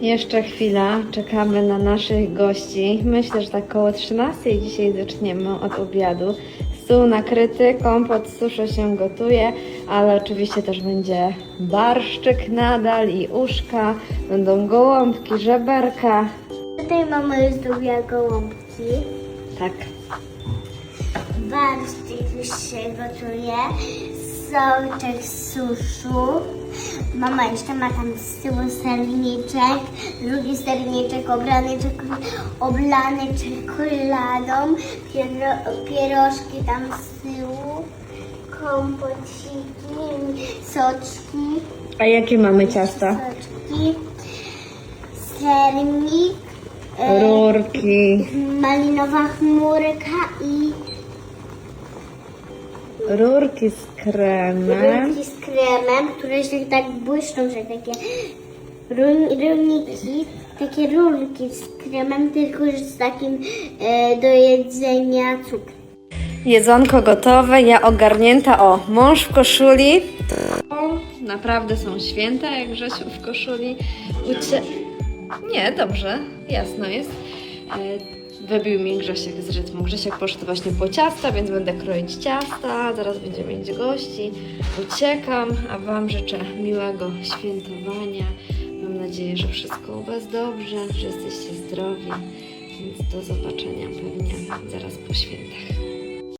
Jeszcze chwila, czekamy na naszych gości. Myślę, że tak koło 13 dzisiaj zaczniemy od obiadu. Stół nakryty, kompot z suszu się gotuje, ale oczywiście też będzie barszczyk nadal i uszka, będą gołąbki, żeberka. Tutaj mama już zrobiła gołąbki. Tak, Barszczyk już się gotuje. Sołczek z suszu. Mama jeszcze ma tam z tyłu serniczek. Drugi serniczek czeko- oblany czekoladą. Piero, pierożki tam z tyłu. Kompociki, soczki. a jakie mamy ciasta? Soczki. Sernik. e, Rurki, malinowa chmurka i rurki z kremem. rurki z kremem, które się tak błyszczą, że takie run- rurniki, takie rurki z kremem, tylko że z takim e, do jedzenia cukrem. Jedzonko gotowe, ja ogarnięta. O, mąż w koszuli. O, naprawdę są święta, jak Grzesiu w koszuli. Ucie... Nie, dobrze, jasno jest. E, Wybił mi Grzesiek z rytmu. Grzesiek poszedł właśnie po ciasta, więc będę kroić ciasta. Zaraz będziemy mieć gości. Uciekam, a Wam życzę miłego świętowania. Mam nadzieję, że wszystko u Was dobrze, że jesteście zdrowi. Więc do zobaczenia pewnie zaraz po świętach.